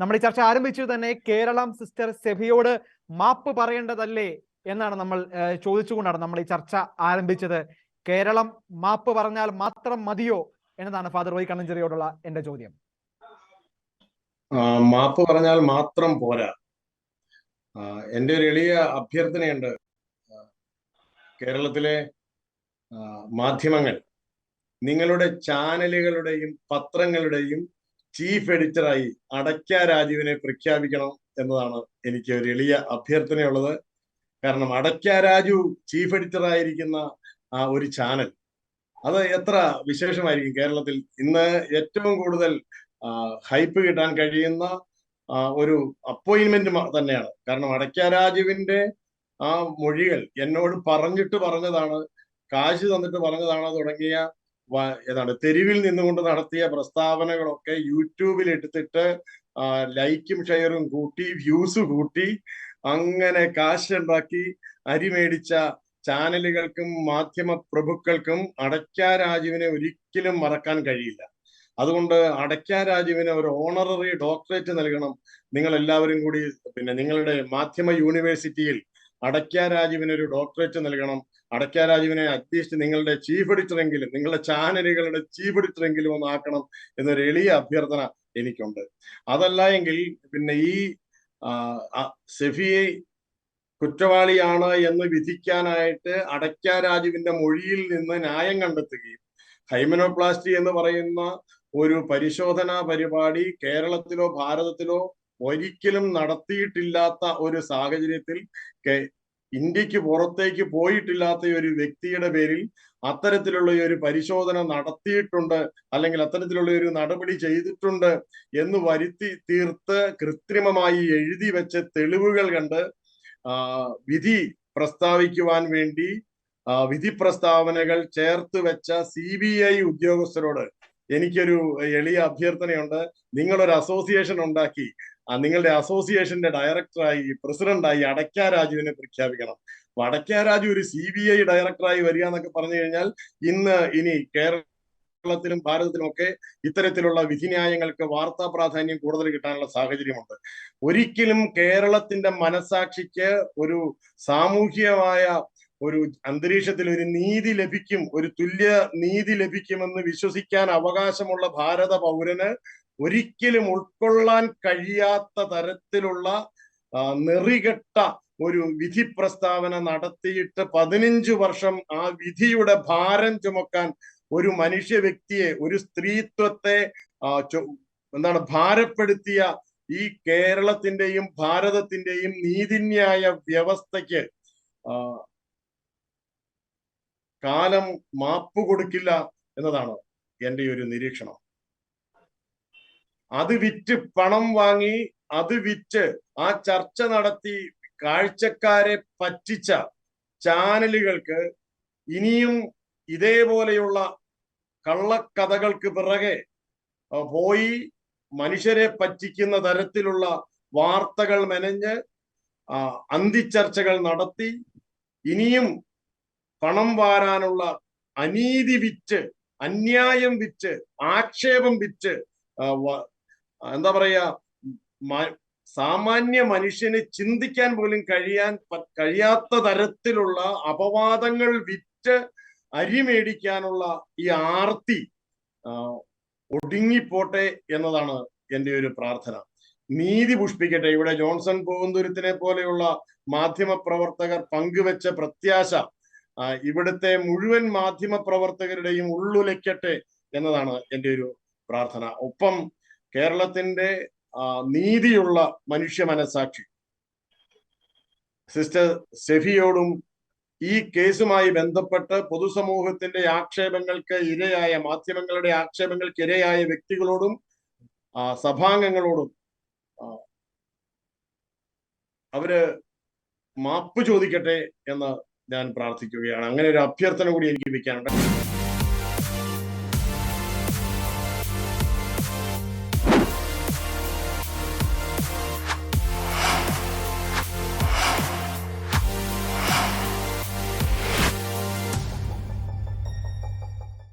നമ്മൾ ഈ ചർച്ച ആരംഭിച്ചത് തന്നെ കേരളം സിസ്റ്റർ സെഫിയോട് മാപ്പ് പറയേണ്ടതല്ലേ എന്നാണ് നമ്മൾ ചോദിച്ചുകൊണ്ടാണ് നമ്മൾ ഈ ചർച്ച ആരംഭിച്ചത്. കേരളം മാപ്പ് പറഞ്ഞാൽ മാത്രം മതിയോ എന്നതാണ് ഫാദർ വൈ കണ്ണഞ്ചെറിയോടുള്ള എന്റെ ചോദ്യം. മാപ്പ് പറഞ്ഞാൽ മാത്രം പോരാ. എന്റെ ഒരു എളിയ അഭ്യർത്ഥനയുണ്ട്. കേരളത്തിലെ മാധ്യമങ്ങൾ നിങ്ങളുടെ ചാനലുകളുടെയും പത്രങ്ങളുടെയും ചീഫ് എഡിറ്ററായി അടയ്ക്ക രാജുവിനെ പ്രഖ്യാപിക്കണം എന്നതാണ് എനിക്ക് ഒരു എളിയ അഭ്യർത്ഥനയുള്ളത്. കാരണം അടയ്ക്ക രാജു ചീഫ് എഡിറ്റർ ആയിരിക്കുന്ന ആ ഒരു ചാനൽ അത് എത്ര വിശേഷമായിരിക്കും കേരളത്തിൽ? ഇന്ന് ഏറ്റവും കൂടുതൽ ഹൈപ്പ് കിട്ടാൻ കഴിയുന്ന ഒരു അപ്പോയിന്റ്മെന്റ് തന്നെയാണ്. കാരണം അടയ്ക്ക രാജുവിന്റെ ആ മൊഴികൾ എന്നോട് പറഞ്ഞിട്ട് പറഞ്ഞതാണ് കാശ് തന്നിട്ട് പറഞ്ഞതാണ് തുടങ്ങിയ ഏതാണ് തെരുവിൽ നിന്നുകൊണ്ട് നടത്തിയ പ്രസ്താവനകളൊക്കെ യൂട്യൂബിൽ എടുത്തിട്ട് ലൈക്കും ഷെയറും കൂട്ടി വ്യൂസ് കൂട്ടി അങ്ങനെ കാശ് ഉണ്ടാക്കി അരി മേടിച്ച ചാനലുകൾക്കും മാധ്യമ പ്രഭുക്കൾക്കും അടയ്ക്ക രാജുവിനെ ഒരിക്കലും മറക്കാൻ കഴിയില്ല. അതുകൊണ്ട് അടയ്ക്ക രാജുവിന് ഒരു ഓണററി ഡോക്ടറേറ്റ് നൽകണം. നിങ്ങൾ എല്ലാവരും കൂടി പിന്നെ നിങ്ങളുടെ മാധ്യമ യൂണിവേഴ്സിറ്റിയിൽ അടയ്ക്ക രാജുവിന് ഒരു ഡോക്ടറേറ്റ് നൽകണം. അടയ്ക്ക രാജുവിനെ അറ്റ്ലീസ്റ്റ് നിങ്ങളുടെ ചീഫ് എഡിറ്ററെങ്കിലും നിങ്ങളുടെ ചാനലുകളുടെ ചീഫ് എഡിറ്ററെങ്കിലും ഒന്ന് ആക്കണം എന്നൊരു എളിയ അഭ്യർത്ഥന എനിക്കുണ്ട്. അതല്ല എങ്കിൽ പിന്നെ ഈ സെഫിയെ കുറ്റവാളിയാണ് എന്ന് വിധിക്കാനായിട്ട് അടയ്ക്ക രാജുവിന്റെ മൊഴിയിൽ നിന്ന് ന്യായം കണ്ടെത്തുകയും ഹൈമനോപ്ലാസ്റ്റി എന്ന് പറയുന്ന ഒരു പരിശോധനാ പരിപാടി കേരളത്തിലോ ഭാരതത്തിലോ ഒരിക്കലും നടത്തിയിട്ടില്ലാത്ത ഒരു സാഹചര്യത്തിൽ ഇന്ത്യയ്ക്ക് പുറത്തേക്ക് പോയിട്ടില്ലാത്ത ഒരു വ്യക്തിയുടെ പേരിൽ അത്തരത്തിലുള്ള ഒരു പരിശോധന നടത്തിയിട്ടുണ്ട് അല്ലെങ്കിൽ അത്തരത്തിലുള്ള ഒരു നടപടി ചെയ്തിട്ടുണ്ട് എന്ന് വരുത്തി തീർത്ത് കൃത്രിമമായി എഴുതി വെച്ച തെളിവുകൾ കണ്ട് വിധി പ്രസ്താവിക്കുവാൻ വേണ്ടി വിധി പ്രസ്താവനകൾ ചേർത്ത് വെച്ച സി ബി ഐ ഉദ്യോഗസ്ഥരോട് എനിക്കൊരു എളിയ അഭ്യർത്ഥനയുണ്ട്. നിങ്ങളൊരു അസോസിയേഷൻ ഉണ്ടാക്കി നിങ്ങളുടെ അസോസിയേഷന്റെ ഡയറക്ടറായി പ്രസിഡന്റായി അടയ്ക്ക രാജുവിനെ പ്രഖ്യാപിക്കണം. അടയ്ക്ക രാജു ഒരു സി ബി ഐ ഡയറക്ടറായി വരിക എന്നൊക്കെ പറഞ്ഞു കഴിഞ്ഞാൽ ഇന്ന് ഇനി കേരളത്തിലും ഭാരതത്തിലും ഒക്കെ ഇത്തരത്തിലുള്ള വിധിന്യായങ്ങൾക്ക് വാർത്താ പ്രാധാന്യം കൂടുതൽ കിട്ടാനുള്ള സാഹചര്യമുണ്ട്. ഒരിക്കലും കേരളത്തിന്റെ മനസാക്ഷിക്ക് ഒരു സാമൂഹികമായ ഒരു അന്തരീക്ഷത്തിൽ ഒരു നീതി ലഭിക്കും ഒരു തുല്യ നീതി ലഭിക്കുമെന്ന് വിശ്വസിക്കാൻ അവകാശമുള്ള ഭാരത പൗരന് ഒരിക്കലും ഉൾക്കൊള്ളാൻ കഴിയാത്ത തരത്തിലുള്ള നെറികെട്ട ഒരു വിധി പ്രസ്താവന നടത്തിയിട്ട് പതിനഞ്ചു വർഷം ആ വിധിയുടെ ഭാരം ചുമക്കാൻ ഒരു മനുഷ്യ വ്യക്തിയെ ഒരു സ്ത്രീത്വത്തെ എന്താണ് ഭാരപ്പെടുത്തിയ ഈ കേരളത്തിന്റെയും ഭാരതത്തിന്റെയും നീതിന്യായ വ്യവസ്ഥയ്ക്ക് കാലം മാപ്പ് കൊടുക്കില്ല എന്നതാണ് എന്റെ ഒരു നിരീക്ഷണം. അത് വിറ്റ് പണം വാങ്ങി അത് വിറ്റ് ആ ചർച്ച നടത്തി കാഴ്ചക്കാരെ പറ്റിച്ച ചാനലുകൾക്ക് ഇനിയും ഇതേപോലെയുള്ള കള്ളക്കഥകൾക്ക് പിറകെ പോയി മനുഷ്യരെ പറ്റിക്കുന്ന തരത്തിലുള്ള വാർത്തകൾ മെനഞ്ഞ് അന്തിച്ചർച്ചകൾ നടത്തി ഇനിയും പണം വാരാനുള്ള അനീതി വിറ്റ് അന്യായം വിറ്റ് ആക്ഷേപം വിറ്റ് എന്താ പറയാ സാമാന്യ മനുഷ്യന് ചിന്തിക്കാൻ പോലും കഴിയാൻ കഴിയാത്ത തരത്തിലുള്ള അപവാദങ്ങൾ വിറ്റ് അരി മേടിക്കാനുള്ള ഈ ആർത്തി ഒടുങ്ങിപ്പോട്ടെ എന്നതാണ് എന്റെ ഒരു പ്രാർത്ഥന. നീതി പുഷ്പിക്കട്ടെ. ഇവിടെ ജോൺസൺ പൂവന്തൂരത്തിനെ പോലെയുള്ള മാധ്യമ പ്രവർത്തകർ പങ്കുവെച്ച പ്രത്യാശ ഇവിടുത്തെ മുഴുവൻ മാധ്യമ പ്രവർത്തകരുടെയും ഉള്ളുലയ്ക്കട്ടെ എന്നതാണ് എന്റെ ഒരു പ്രാർത്ഥന. ഒപ്പം കേരളത്തിന്റെ നീതിയുള്ള മനുഷ്യ മനസാക്ഷി സിസ്റ്റർ സെഫിയോടും ഈ കേസുമായി ബന്ധപ്പെട്ട് പൊതുസമൂഹത്തിന്റെ ആക്ഷേപങ്ങൾക്ക് ഇരയായ മാധ്യമങ്ങളുടെ ആക്ഷേപങ്ങൾക്ക് ഇരയായ വ്യക്തികളോടും സഭാംഗങ്ങളോടും അവർ മാപ്പ് ചോദിക്കട്ടെ എന്ന് ഞാൻ പ്രാർത്ഥിക്കുകയാണ്. അങ്ങനെ ഒരു അഭ്യർത്ഥന കൂടി എനിക്ക് വെക്കാനുണ്ട്